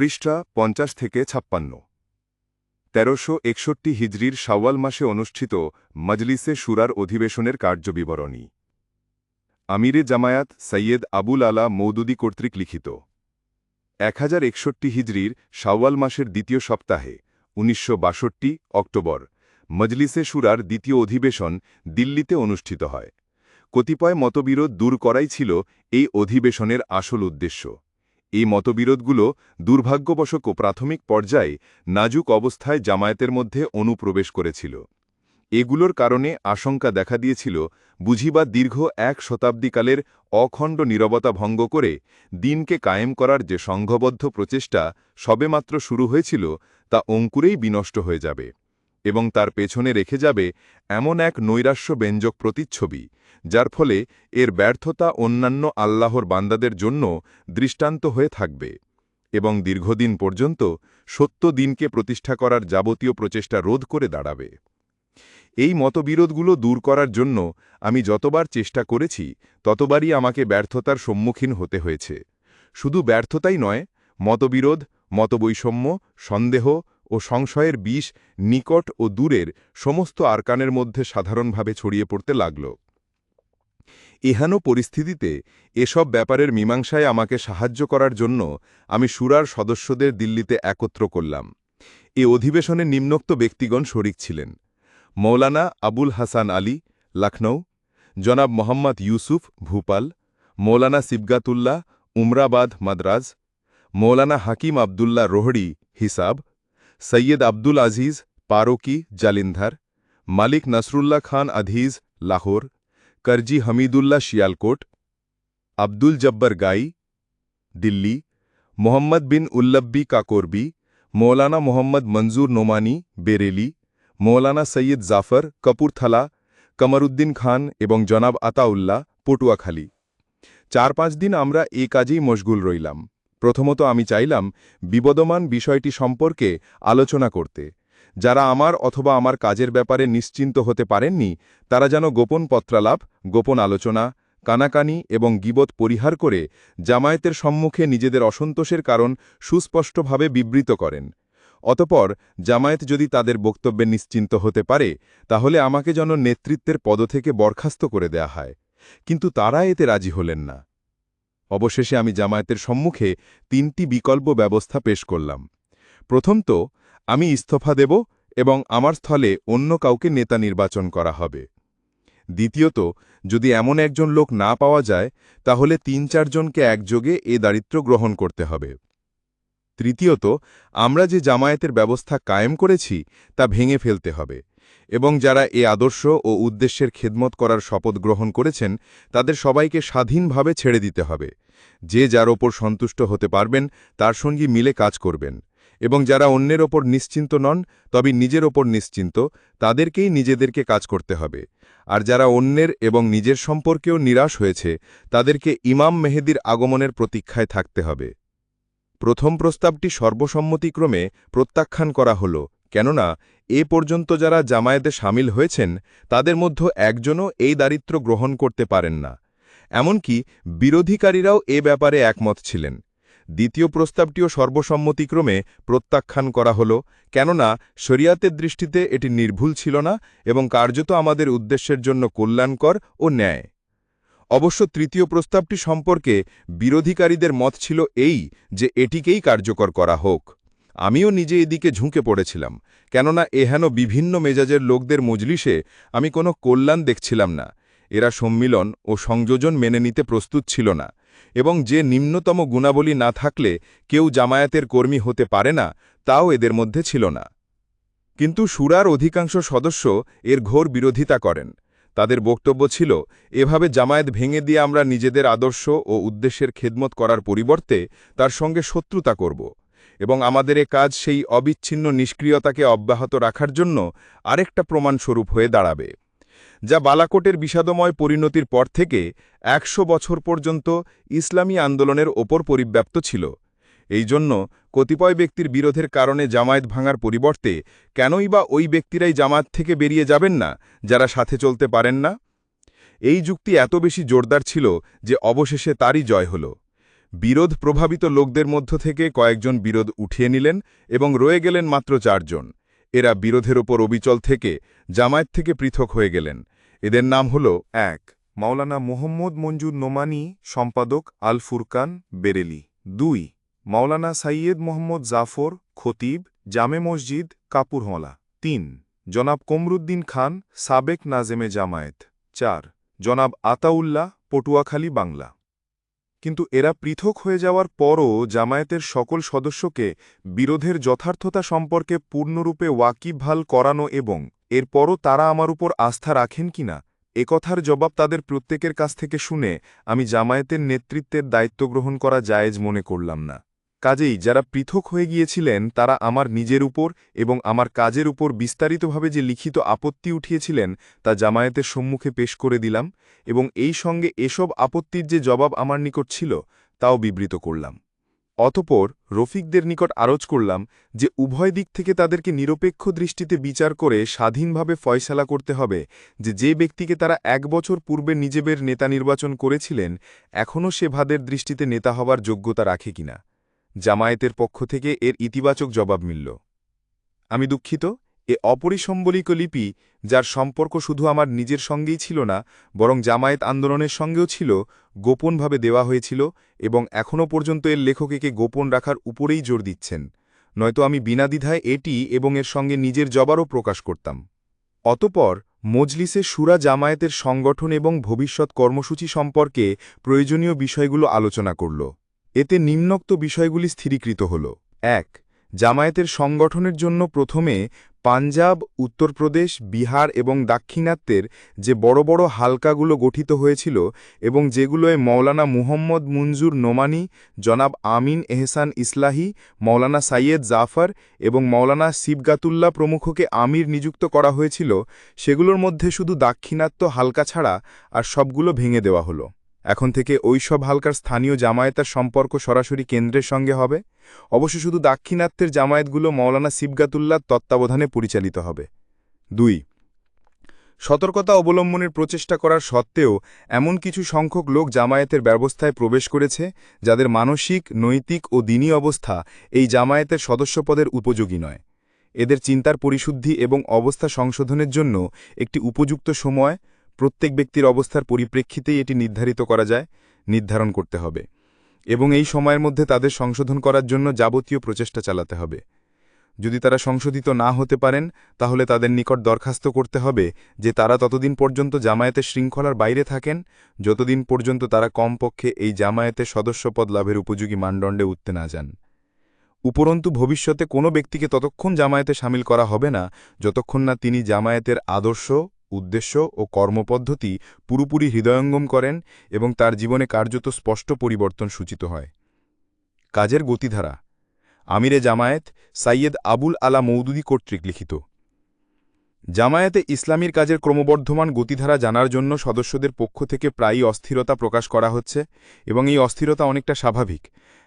পৃষ্ঠা পঞ্চাশ থেকে ছাপ্পান্ন। তেরোশো একষট্টি হিজরির শাওয়াল মাসে অনুষ্ঠিত মজলিসে সুরার অধিবেশনের কার্যবিবরণী। আমিরে জামায়াত সৈয়দ আবুল আলা মৌদুদি কর্তৃক লিখিত। এক হাজার একষট্টি হিজরির শাওয়াল মাসের দ্বিতীয় সপ্তাহে, উনিশশো বাষট্টি অক্টোবর, মজলিসে সুরার দ্বিতীয় অধিবেশন দিল্লিতে অনুষ্ঠিত হয়। কতিপয় মতবিরোধ দূর করাই ছিল এই অধিবেশনের আসল উদ্দেশ্য। এই মতবিরোধগুলো দুর্ভাগ্যবশক প্রাথমিক পর্যায়ে নাজুক অবস্থায় জামায়াতের মধ্যে অনুপ্রবেশ করেছিল। এগুলোর কারণে আশঙ্কা দেখা দিয়েছিল, বুঝিবা দীর্ঘ এক শতাব্দীকালের অখণ্ড নীরবতা ভঙ্গ করে দিনকে কায়েম করার যে সংঘবদ্ধ প্রচেষ্টা সবেমাত্র শুরু হয়েছিল, তা অঙ্কুরেই বিনষ্ট হয়ে যাবে। এবং তার পেছনে রেখে যাবে এমন এক নৈরাশ্য ব্যঞ্জক প্রতিচ্ছবি, যার ফলে এর ব্যর্থতা অন্যান্য আল্লাহর বান্দাদের জন্য দৃষ্টান্ত হয়ে থাকবে এবং দীর্ঘদিন পর্যন্ত সত্য দিনকে প্রতিষ্ঠা করার যাবতীয় প্রচেষ্টা রোধ করে দাঁড়াবে। এই মতবিরোধগুলো দূর করার জন্য আমি যতবার চেষ্টা করেছি, ততবারই আমাকে ব্যর্থতার সম্মুখীন হতে হয়েছে। শুধু ব্যর্থতাই নয়, মতবিরোধ, মতবৈষম্য, সন্দেহ ও সংশয়ের বিষ নিকট ও দূরের সমস্ত আরকানের মধ্যে সাধারণভাবে ছড়িয়ে পড়তে লাগল। এহানো পরিস্থিতিতে এসব ব্যাপারের মীমাংসায় আমাকে সাহায্য করার জন্য আমি সুরার সদস্যদের দিল্লিতে একত্র করলাম। এ অধিবেশনে নিম্নোক্ত ব্যক্তিগণ শরিক ছিলেন। মৌলানা আবুল হাসান আলী লখনৌ জনাব মোহাম্মদ ইউসুফ ভূপাল, মৌলানা সিবগাতুল্লাহ উমরাবাদ মাদ্রাজ, মৌলানা হাকিম আবদুল্লাহ রোহড়ি হিসাব সৈয়দ আব্দুল আজিজ পারোকি জালিন্ধার মালিক নসরুল্লাহ খান আধীজ লাহোর করজি হমিদুল্লাহ শিয়ালকোট আব্দুল জব্বর গাই দিল্লি মোহাম্মদ বিন উল্লব্বি কাকরবি মৌলানা মোহাম্মদ মঞ্জুর নোমানি বেরেলি মৌলানা সৈয়দ জাফর কপুরথালা কমরুদ্দিন খান এবং জনাব আতাউল্লাহ পটুয়াখালী চার পাঁচ দিন আমরা এ কাজেই মশগুল রইলাম প্রথমত আমি চাইলাম বিবদমান বিষয়টি সম্পর্কে আলোচনা করতে। যারা আমার অথবা আমার কাজের ব্যাপারে নিশ্চিন্ত হতে পারেননি, তারা যেন গোপন পত্রালাপ, গোপন আলোচনা, কানাকানি এবং গিবত পরিহার করে জামায়াতের সম্মুখে নিজেদের অসন্তোষের কারণ সুস্পষ্টভাবে বিবৃত করেন। অতপর জামায়াত যদি তাদের বক্তব্যে নিশ্চিন্ত হতে পারে, তাহলে আমাকে যেন নেতৃত্বের পদ থেকে বরখাস্ত করে দেয়া হয়। কিন্তু তারা এতে রাজি হলেন না। অবশেষে আমি জামায়াতের সম্মুখে তিনটি বিকল্প ব্যবস্থা পেশ করলাম। প্রথম তো, আমি ইস্তফা দেব এবং আমার স্থলে অন্য কাউকে নেতা নির্বাচন করা হবে। দ্বিতীয়ত, যদি এমন একজন লোক না পাওয়া যায়, তাহলে তিন চারজনকে একযোগে এ দারিদ্র গ্রহণ করতে হবে। তৃতীয়ত, আমরা যে জামায়াতের ব্যবস্থা কায়েম করেছি, তা ভেঙে ফেলতে হবে। এবং যারা এ আদর্শ ও উদ্দেশ্যের খেদমত করার শপথ গ্রহণ করেছেন, তাদের সবাইকে স্বাধীনভাবে ছেড়ে দিতে হবে। যে যার ওপর সন্তুষ্ট হতে পারবেন, তার সঙ্গী মিলে কাজ করবেন। এবং যারা অন্যের ওপর নিশ্চিন্ত নন, তবে নিজের ওপর নিশ্চিন্ত, তাদেরকেই নিজেদেরকে কাজ করতে হবে। আর যারা অন্যের এবং নিজের সম্পর্কেও নিরাশ হয়েছে, তাদেরকে ইমাম মেহেদির আগমনের প্রতীক্ষায় থাকতে হবে। প্রথম প্রস্তাবটি সর্বসম্মতিক্রমে প্রত্যাখ্যান করা হল। কেননা, এ পর্যন্ত যারা জামায়াতে সামিল হয়েছেন, তাদের মধ্যে একজনও এই দারিদ্র গ্রহণ করতে পারেন না। এমনকি বিরোধীকারীরাও এ ব্যাপারে একমত ছিলেন। দ্বিতীয় প্রস্তাবটিও সর্বসম্মতিক্রমে প্রত্যাখ্যান করা হল, কেননা, শরিয়াতের দৃষ্টিতে এটি নির্ভুল ছিল না এবং কার্যত আমাদের উদ্দেশ্যের জন্য কল্যাণকর ও ন্যায়। অবশ্য তৃতীয় প্রস্তাবটি সম্পর্কে বিরোধীকারীদের মত ছিল এই যে এটিকেই কার্যকর করা হোক। আমিও নিজে এদিকে ঝুঁকে পড়েছিলাম, কেননা এহেন বিভিন্ন মেজাজের লোকদের মজলিসে আমি কোনো কল্যাণ দেখছিলাম না। এরা সম্মিলন ও সংযোজন মেনে নিতে প্রস্তুত ছিল না, এবং যে নিম্নতম গুণাবলী না থাকলে কেউ জামায়াতের কর্মী হতে পারে না, তাও এদের মধ্যে ছিল না। কিন্তু সুরার অধিকাংশ সদস্য এর ঘোর বিরোধিতা করেন। তাদের বক্তব্য ছিল, এভাবে জামায়াত ভেঙে দিয়ে আমরা নিজেদের আদর্শ ও উদ্দেশ্যের খেদমত করার পরিবর্তে তার সঙ্গে শত্রুতা করব। এবং আমাদের এ কাজ সেই অবিচ্ছিন্ন নিষ্ক্রিয়তাকে অব্যাহত রাখার জন্য আরেকটা প্রমাণস্বরূপ হয়ে দাঁড়াবে, যা বালাকোটের বিষাদময় পরিণতির পর থেকে একশো বছর পর্যন্ত ইসলামী আন্দোলনের ওপর পরিব্যাপ্ত ছিল। এই জন্য কতিপয় ব্যক্তির বিরোধের কারণে জামায়াত ভাঙার পরিবর্তে কেনই বা ওই ব্যক্তিরাই জামায়াত থেকে বেরিয়ে যাবেন না, যারা সাথে চলতে পারেন না? এই যুক্তি এত বেশি জোরদার ছিল যে অবশেষে তারই জয় হল। বিরোধ প্রভাবিত লোকদের মধ্য থেকে কয়েকজন বিরোধ উঠিয়ে নিলেন এবং রয়ে গেলেন মাত্র চারজন। এরা বিরোধের ওপর অবিচল থেকে জামায়াত থেকে পৃথক হয়ে গেলেন। এদের নাম হল এক, মাওলানা মোহাম্মদ মঞ্জুর নোমানি, সম্পাদক আল ফুরকান বেরেলি। দুই, মাওলানা সাইয়েদ মোহাম্মদ জাফর, খতিব, জামে মসজিদ কাপুরহলা তিন, জনাব কমরুদ্দিন খান, সাবেক নাজেমে জামায়েত। চার, জনাব আতাউল্লাহ, পটুয়াখালী, বাংলা। কিন্তু এরা পৃথক হয়ে যাওয়ার পরও জামায়াতের সকল সদস্যকে বিরোধের যথার্থতা সম্পর্কে পূর্ণরূপে ওয়াকিবহাল করানো এবং এরপরও তারা আমার উপর আস্থা রাখেন কিনা একথার জবাব তাদের প্রত্যেকের কাছ থেকে শুনে আমি জামায়াতের নেতৃত্বের দায়িত্ব গ্রহণ করা জায়েজ মনে করলাম না। কাজেই যারা পৃথক হয়ে গিয়েছিলেন, তারা আমার নিজের উপর এবং আমার কাজের উপর বিস্তারিতভাবে যে লিখিত আপত্তি উঠিয়েছিলেন, তা জামায়াতের সম্মুখে পেশ করে দিলাম এবং এই সঙ্গে এসব আপত্তির যে জবাব আমার নিকট ছিল, তাও বিবৃত করলাম। অতপর রফিকদের নিকট আরজ করলাম যে উভয় দিক থেকে তাদেরকে নিরপেক্ষ দৃষ্টিতে বিচার করে স্বাধীনভাবে ফয়সালা করতে হবে, যে যে ব্যক্তিকে তারা এক বছর পূর্বে নিজেদের নেতা নির্বাচন করেছিলেন, এখনও সে ভাদের দৃষ্টিতে নেতা হবার যোগ্যতা রাখে কিনা। জামায়াতের পক্ষ থেকে এর ইতিবাচক জবাব মিলল। আমি দুঃখিত, এ অপরিসম্বলিক লিপি, যার সম্পর্ক শুধু আমার নিজের সঙ্গেই ছিল না, বরং জামায়াত আন্দোলনের সঙ্গেও ছিল, গোপনভাবে দেওয়া হয়েছিল এবং এখনও পর্যন্ত এর লেখক একে গোপন রাখার উপরেই জোর দিচ্ছেন। নয়তো আমি বিনা দ্বিধায় এটি এবং এর সঙ্গে নিজের জবারও প্রকাশ করতাম। অতপর মজলিসে সুরা জামায়াতের সংগঠন এবং ভবিষ্যৎ কর্মসূচি সম্পর্কে প্রয়োজনীয় বিষয়গুলো আলোচনা করল। এতে নিম্নোক্ত বিষয়গুলি স্থিরীকৃত হল। এক, জামায়াতের সংগঠনের জন্য প্রথমে পাঞ্জাব, উত্তরপ্রদেশ, বিহার এবং দাক্ষিণাত্যের যে বড় বড় হালকাগুলো গঠিত হয়েছিল এবং যেগুলোয় মৌলানা মুহম্মদ মুনজুর নোমানি, জনাব আমিন এহসান ইসলাহি, মৌলানা সাইয়েদ জাফর এবং মৌলানা শিবগাতুল্লাহ প্রমুখকে আমির নিযুক্ত করা হয়েছিল, সেগুলোর মধ্যে শুধু দাক্ষিণাত্য হালকা ছাড়া আর সবগুলো ভেঙে দেওয়া হলো। এখন থেকে ওইসব হালকার স্থানীয় জামায়াতার সম্পর্ক সরাসরি কেন্দ্রের সঙ্গে হবে। অবশ্য শুধু দাক্ষিণাত্যের জামায়াতগুলো মৌলানা শিবগাতুল্লার তত্ত্বাবধানে পরিচালিত হবে। দুই, সতর্কতা অবলম্বনের প্রচেষ্টা করার সত্ত্বেও এমন কিছু সংখ্যক লোক জামায়াতের ব্যবস্থায় প্রবেশ করেছে, যাদের মানসিক, নৈতিক ও দিনী অবস্থা এই জামায়াতের সদস্যপদের উপযোগী নয়। এদের চিন্তার পরিশুদ্ধি এবং অবস্থা সংশোধনের জন্য একটি উপযুক্ত সময় প্রত্যেক ব্যক্তির অবস্থার পরিপ্রেক্ষিতেই এটি নির্ধারিত করা যায়, নির্ধারণ করতে হবে। এবং এই সময়ের মধ্যে তাদের সংশোধন করার জন্য যাবতীয় প্রচেষ্টা চালাতে হবে। যদি তারা সংশোধিত না হতে পারেন, তাহলে তাদের নিকট দরখাস্ত করতে হবে যে তারা ততদিন পর্যন্ত জামায়াতের শৃঙ্খলার বাইরে থাকেন, যতদিন পর্যন্ত তারা কমপক্ষে এই জামায়াতের সদস্যপদ লাভের উপযোগী মানদণ্ডে উঠতে না যান। উপরন্তু ভবিষ্যতে কোনো ব্যক্তিকে ততক্ষণ জামায়াতে সামিল করা হবে না, যতক্ষণ না তিনি জামায়াতের আদর্শ উদ্দেশ্য ও কর্মপদ্ধতি পুরোপুরি হৃদয়ঙ্গম করেন এবং তার জীবনে কার্যত স্পষ্ট পরিবর্তন সূচিত হয়। কাজের গতিধারা আমিরে জামায়েত সাইয়েদ আবুল আলা মৌদুদি কর্তৃক লিখিত। জামায়াতে ইসলামীর কাজের ক্রমবর্ধমান গতিধারা জানার জন্য সদস্যদের পক্ষ থেকে প্রায়ই অস্থিরতা প্রকাশ করা হচ্ছে এবং এই অস্থিরতা অনেকটা স্বাভাবিক।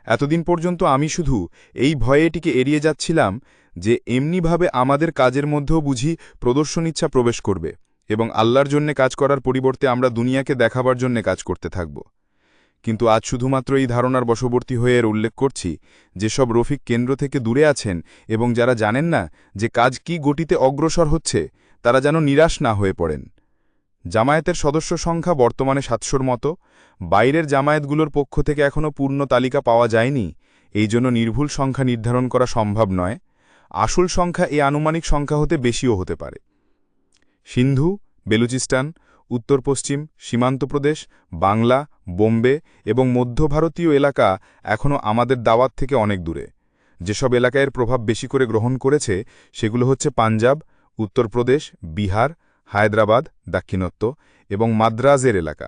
এতদিন পর্যন্ত আমি শুধু এই ভয়ে এটিকে এড়িয়ে যাচ্ছিলাম যে এমনিভাবে আমাদের কাজের মধ্যেও বুঝি প্রদর্শন ইচ্ছা প্রবেশ করবে। এবং আল্লাহর জন্যে কাজ করার পরিবর্তে আমরা দুনিয়াকে দেখাবার জন্যে কাজ করতে থাকব। কিন্তু আজ শুধুমাত্র এই ধারণার বশবর্তী হয়ে এর উল্লেখ করছি যেসব রফিক কেন্দ্র থেকে দূরে আছেন এবং যারা জানেন না যে কাজ কি গতিতে অগ্রসর হচ্ছে, তারা যেন নিরাশ না হয়ে পড়েন। জামায়াতের সদস্য সংখ্যা বর্তমানে সাতশোর মতো, বাইরের জামায়াতগুলোর পক্ষ থেকে এখনও পূর্ণ তালিকা পাওয়া যায়নি, এই জন্য নির্ভুল সংখ্যা নির্ধারণ করা সম্ভব নয়। আসল সংখ্যা এই আনুমানিক সংখ্যা হতে বেশিও হতে পারে। সিন্ধু, বেলুচিস্তান, উত্তর পশ্চিম, সীমান্ত প্রদেশ, বাংলা, বোম্বে এবং মধ্য ভারতীয় এলাকা এখনও আমাদের দাওয়াত থেকে অনেক দূরে। যেসব এলাকায় প্রভাব বেশি করে গ্রহণ করেছে সেগুলো হচ্ছে পাঞ্জাব উত্তরপ্রদেশ বিহার, হায়দ্রাবাদ দাক্ষিণত্ব এবং মাদ্রাজের এলাকা।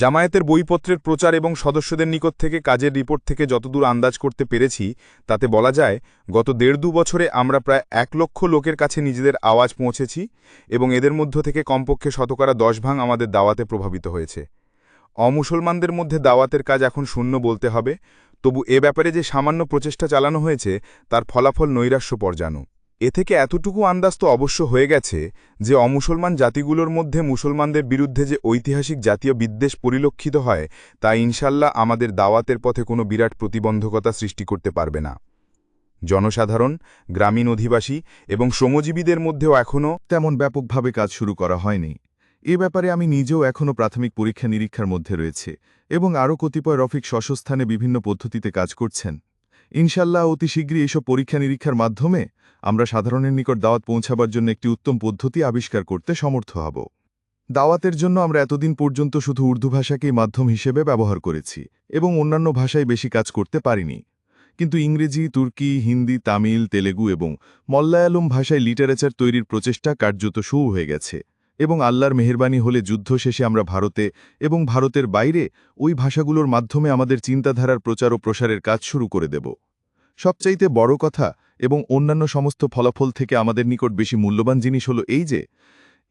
জামায়াতের বইপত্রের প্রচার এবং সদস্যদের নিকট থেকে কাজের রিপোর্ট থেকে যতদূর আন্দাজ করতে পেরেছি, তাতে বলা যায়, গত দেড় দু বছরে আমরা প্রায় এক লক্ষ লোকের কাছে নিজেদের আওয়াজ পৌঁছেছি এবং এদের মধ্য থেকে কমপক্ষে শতকরা দশ ভাঙ আমাদের দাওয়াতে প্রভাবিত হয়েছে। অমুসলমানদের মধ্যে দাওয়াতের কাজ এখন শূন্য বলতে হবে, তবু এ ব্যাপারে যে সামান্য প্রচেষ্টা চালানো হয়েছে, তার ফলাফল নৈরাশ্য জানু এ থেকে এতটুকু আন্দাজ তো অবশ্য হয়ে গেছে যে অমুসলমান জাতিগুলোর মধ্যে মুসলমানদের বিরুদ্ধে যে ঐতিহাসিক জাতীয় বিদ্বেষ পরিলক্ষিত হয়, তা ইনশাল্লাহ আমাদের দাওয়াতের পথে কোনো বিরাট প্রতিবন্ধকতা সৃষ্টি করতে পারবে না। জনসাধারণ, গ্রামীণ অধিবাসী এবং শ্রমজীবীদের মধ্যেও এখনও তেমন ব্যাপকভাবে কাজ শুরু করা হয়নি। এ ব্যাপারে আমি নিজেও এখনও প্রাথমিক পরীক্ষা নিরীক্ষার মধ্যে রয়েছে এবং আরও কতিপয় রফিক স্বস্থানে বিভিন্ন পদ্ধতিতে কাজ করছেন। ইনশাল্লাহ অতি শীঘ্রই এসব পরীক্ষা নিরীক্ষার মাধ্যমে আমরা সাধারণের নিকট দাওয়াত পৌঁছাবার জন্য একটি উত্তম পদ্ধতি আবিষ্কার করতে সমর্থ হব। দাওয়াতের জন্য আমরা এতদিন পর্যন্ত শুধু উর্দু ভাষাকেই মাধ্যম হিসেবে ব্যবহার করেছি এবং অন্যান্য ভাষায় বেশি কাজ করতে পারিনি। কিন্তু ইংরেজি, তুর্কি, হিন্দি, তামিল, তেলেগু এবং মল্লায়ালম ভাষায় লিটারেচার তৈরির প্রচেষ্টা কার্যত শুরু হয়ে গেছে। এবং আল্লাহর মেহরবানি হলে যুদ্ধ শেষে আমরা ভারতে এবং ভারতের বাইরে ওই ভাষাগুলোর মাধ্যমে আমাদের চিন্তাধারার প্রচার ও প্রসারের কাজ শুরু করে দেব। সবচাইতে বড় কথা এবং অন্যান্য সমস্ত ফলাফল থেকে আমাদের নিকট বেশি মূল্যবান জিনিস হলো এই যে,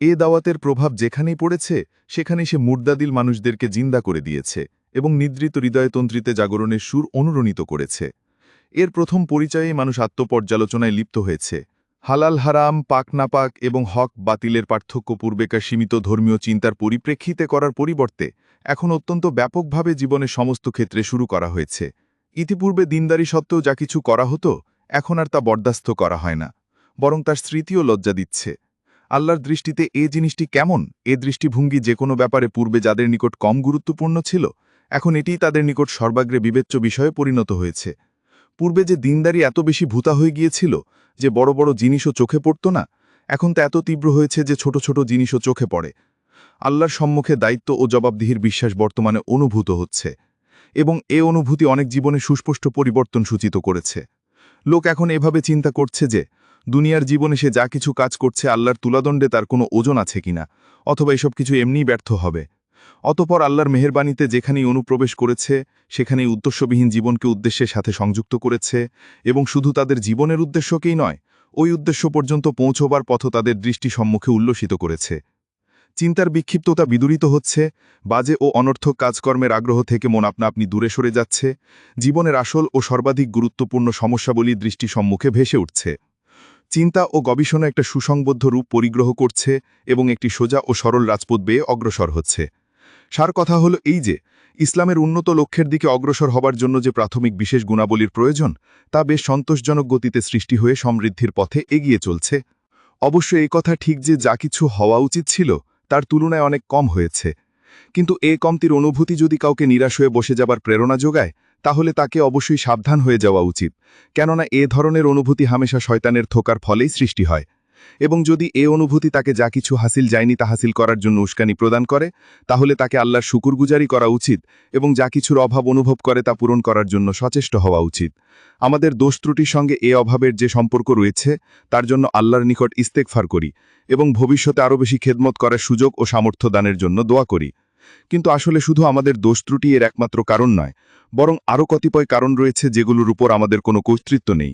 এ দাওয়াতের প্রভাব যেখানেই পড়েছে, সেখানেই সে মুর্দাদিল মানুষদেরকে জিন্দা করে দিয়েছে এবং নিদ্রিত হৃদয়তন্ত্রীতে জাগরণের সুর অনুরণিত করেছে। এর প্রথম পরিচয়ে মানুষ আত্মপর্যালোচনায় লিপ্ত হয়েছে। হালাল হারাম, পাক নাপাক এবং হক বাতিলের পার্থক্য পূর্বেকার সীমিত ধর্মীয় চিন্তার পরিপ্রেক্ষিতে করার পরিবর্তে এখন অত্যন্ত ব্যাপকভাবে জীবনের সমস্ত ক্ষেত্রে শুরু করা হয়েছে। ইতিপূর্বে দিনদারি সত্ত্বেও যা কিছু করা হতো, এখন আর তা বরদাস্ত করা হয় না, বরং তার স্মৃতিও লজ্জা দিচ্ছে। আল্লাহর দৃষ্টিতে এ জিনিসটি কেমন? এ দৃষ্টিভঙ্গি যে কোনো ব্যাপারে পূর্বে যাদের নিকট কম গুরুত্বপূর্ণ ছিল, এখন এটিই তাদের নিকট সর্বাগ্রে বিবেচ্য বিষয়ে পরিণত হয়েছে। পূর্বে যে দিনদারি এত বেশি ভূতা হয়ে গিয়েছিল, যে বড় বড় জিনিসও চোখে পড়ত না, এখন তা এত তীব্র হয়েছে যে ছোট ছোট জিনিসও চোখে পড়ে। আল্লাহর সম্মুখে দায়িত্ব ও জবাবদিহির বিশ্বাস বর্তমানে অনুভূত হচ্ছে, এবং এ অনুভূতি অনেক জীবনে সুস্পষ্ট পরিবর্তন সূচিত করেছে। লোক এখন এভাবে চিন্তা করছে যে, দুনিয়ার জীবনে সে যা কিছু কাজ করছে আল্লাহর তুলাদণ্ডে তার কোনো ওজন আছে কিনা, অথবা এসব কিছু এমনিই ব্যর্থ হবে। অতপর আল্লাহর মেহেরবানিতে যেখানেই অনুপ্রবেশ করেছে, সেখানেই উদ্দেশ্যবিহীন জীবনকে উদ্দেশ্যের সাথে সংযুক্ত করেছে এবং শুধু তাদের জীবনের উদ্দেশ্যকেই নয়, ওই উদ্দেশ্য পর্যন্ত পৌঁছবার পথ তাদের দৃষ্টি সম্মুখে উল্লসিত করেছে। চিন্তার বিক্ষিপ্ততা বিদূরিত হচ্ছে, বাজে ও অনর্থক কাজকর্মের আগ্রহ থেকে মন আপনা আপনি দূরে সরে যাচ্ছে, জীবনের আসল ও সর্বাধিক গুরুত্বপূর্ণ সমস্যাবলী দৃষ্টি সম্মুখে ভেসে উঠছে। চিন্তা ও গবেষণা একটা সুসংবদ্ধ রূপ পরিগ্রহ করছে এবং একটি সোজা ও সরল রাজপথ বেয়ে অগ্রসর হচ্ছে। সার কথা হলো এই যে, ইসলামের উন্নত লক্ষ্যের দিকে অগ্রসর হবার জন্য যে প্রাথমিক বিশেষ গুণাবলীর প্রয়োজন, তা বেশ সন্তোষজনক গতিতে সৃষ্টি হয়ে সমৃদ্ধির পথে এগিয়ে চলছে। অবশ্য এই কথা ঠিক যে যা কিছু হওয়া উচিত ছিল, তার তুলনায় অনেক কম হয়েছে। কিন্তু এ কমতির অনুভূতি যদি কাউকে নিরাশ হয়ে বসে যাবার প্রেরণা যোগায়, তাহলে তাকে অবশ্যই সাবধান হয়ে যাওয়া উচিত। কেননা এ ধরনের অনুভূতি হামেশা শয়তানের থোকার ফলেই সৃষ্টি হয়। এবং যদি এ অনুভূতি তাকে যা কিছু হাসিল যায়নি তা হাসিল করার জন্য উস্কানি প্রদান করে, তাহলে তাকে আল্লাহর শুকুরগুজারি করা উচিত এবং যা কিছুর অভাব অনুভব করে তা পূরণ করার জন্য সচেষ্ট হওয়া উচিত। আমাদের দোষ ত্রুটির সঙ্গে এ অভাবের যে সম্পর্ক রয়েছে, তার জন্য আল্লাহর নিকট ইস্তেকফার করি এবং ভবিষ্যতে আরও বেশি খেদমত করার সুযোগ ও সামর্থ্য দানের জন্য দোয়া করি। কিন্তু আসলে শুধু আমাদের দোষ ত্রুটি এর একমাত্র কারণ নয়, বরং আরও কতিপয় কারণ রয়েছে যেগুলোর উপর আমাদের কোনো কর্তৃত্ব নেই।